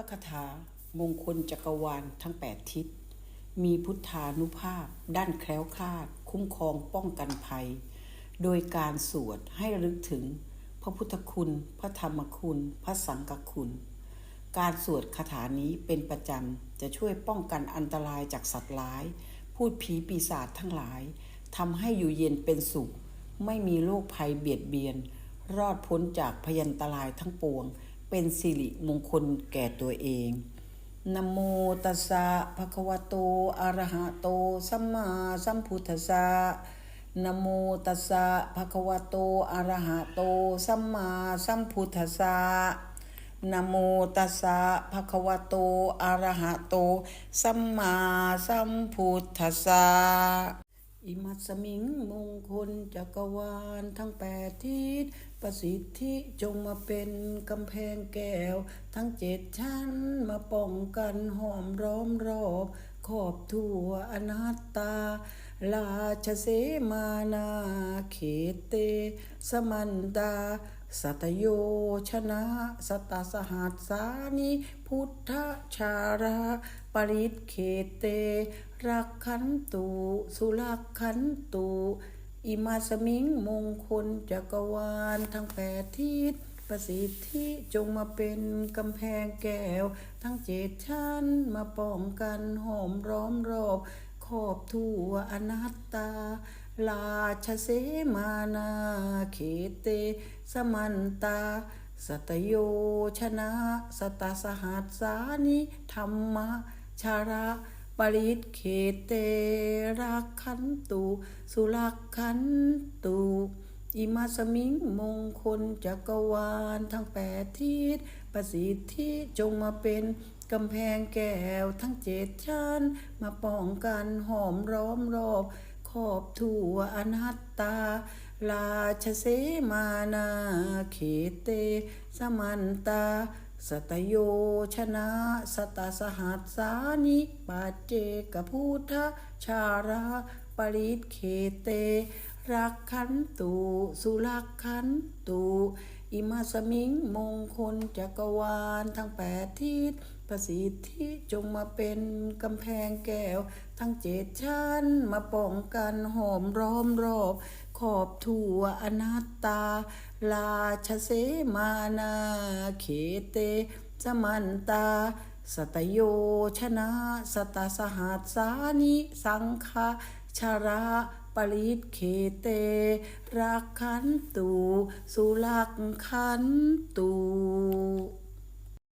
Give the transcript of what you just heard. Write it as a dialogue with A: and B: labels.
A: ระคาถามงคลจักรวาลทั้งแปดทิศ มีพุทธานุภาพ ด้านแคล้วคลาด คุ้มครองป้องกันภัย โดยการสวดให้ระลึกถึง พระพุทธคุณ พระธรรมคุณ พระสังฆคุณ การสวดคาถานี้เป็นประจำ จะช่วยป้องกันอันตรายจากสัตว์ร้าย พูดผีปีศาจทั้งหลายทำให้อยู่เย็นเป็นสุข ไม่มีโรคภัยเบียดเบียน รอดพ้นจากพยันตรายทั้งปวง เป็นสิริมงคลแก่ตัวเองนโมตัสสะภะคะวะโตอะระหะโต สัมมาสัมพุทธัสสะนโมตัสสะภะคะวะโตอะระหะโต สัมมาสัมพุทธัสสะนโมตัสสะภะคะวะโตอะระหะโต สัมมาสัมพุทธัสสะอิมัสมิงมงคลจักรวาลทั้งแปดทิศ ประสิทธิจงมาเป็นกำแพงแก้ว ทั้งเจ็ดชั้นมาป้องกันห้อมร้อมรอบขอบทั่วอนัตตา ราชเสมานาเขเต สมันตาสัตโยชนะสตสหัสสานิพุทธชาราปริตเขเต รักขันตุ สุรักขันตุ อิมาสมิงมงคลจักรวาลทั้งแปดทิศประสิทธิจงมาเป็นกำแพงแก้ว ทั้งเจ็ดชั้นมาป้องกันหอมร้อมรอบขอบทั่วอนัตตาราชเสมานาเขเต สมันตา สัตโยชนะ สตสหัสสานิธรรมชาระ ปริตเขเตรักขันตุสุรักขันตุอิมาสมิงมงคลจักรวาลทั้งแปดทิศประสิทธิจงมาเป็นกำแพงแก้วทั้งเจ็ดชั้น มาป้องกันหอมร้อมรอบขอบทั่วอนัตตา ราชเสมานาเขเต สมันตา สตโยชนะสตสหัสสานิปัจเจกพุทธชาราปริตเขเต รักขันตุสุรักขันตุอิมาสมิงมงคลจักรวาลทั้งแปดทิศประสิทธิจงมาเป็นกำแพงแก้ว ทั้งเจ็ดชั้นมาป้องกันหอมร้อมรอบ ขอบทั่วอนัตตา ราชเสมานาเขเตสมันตา สตโยชนะสตสหัสสานิสังฆาชาระปริตเขเต รักขันตุสุรักขันตุ